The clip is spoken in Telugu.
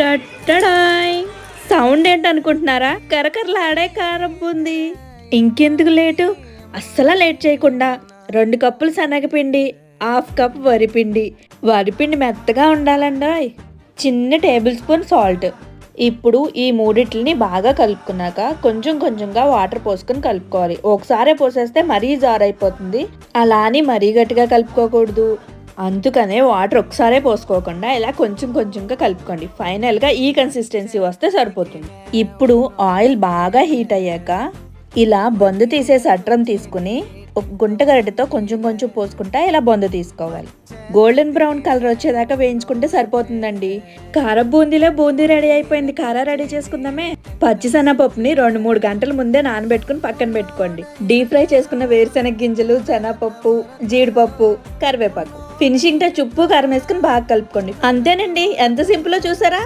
టట్టడాయ్ సౌండ్ ఏంటనుకుంటున్నారా? కరకరలాడే కారం ఉంది. ఇంకెందుకు లేటు? అస్సలు లేట్ చేయకుండా రెండు కప్పులు శనగపిండి హాఫ్ కప్ వరిపిండి వరిపిండి మెత్తగా ఉండాలండాయ్. చిన్న టేబుల్ స్పూన్ సాల్ట్. ఇప్పుడు ఈ మూడిట్లని బాగా కలుపుకున్నాక కొంచెం కొంచెంగా వాటర్ పోసుకొని కలుపుకోవాలి. ఒకసారే పోసేస్తే మరీ జారైపోతుంది. అలా అని మరీ గట్టిగా కలుపుకోకూడదు. అందుకనే వాటర్ ఒకసారే పోసుకోకుండా ఇలా కొంచెం కొంచెంగా కలుపుకోండి. ఫైనల్గా ఈ కన్సిస్టెన్సీ వస్తే సరిపోతుంది. ఇప్పుడు ఆయిల్ బాగా హీట్ అయ్యాక ఇలా బొందు తీసే సట్రం తీసుకుని ఒక గుంట గరిటెతో కొంచెం కొంచెం పోసుకుంటా ఇలా బొంద తీసుకోవాలి. గోల్డెన్ బ్రౌన్ కలర్ వచ్చేదాకా వేయించుకుంటే సరిపోతుందండి. కార బూందీలో బూందీ రెడీ అయిపోయింది. కార రెడీ చేసుకుందామే. పచ్చిశనగపప్పుని రెండు మూడు గంటల ముందే నానబెట్టుకుని పక్కన పెట్టుకోండి. డీప్ ఫ్రై చేసుకున్న వేరుశెనగ గింజలు శనగపప్పు జీడిపప్పు కరివేపాకు. ఫినిషింగ్ టచ్ ఉప్పు కారం వేసుకుని బాగా కలుపుకోండి. అంతేనండి. ఎంత సింపుల్ చూసారా?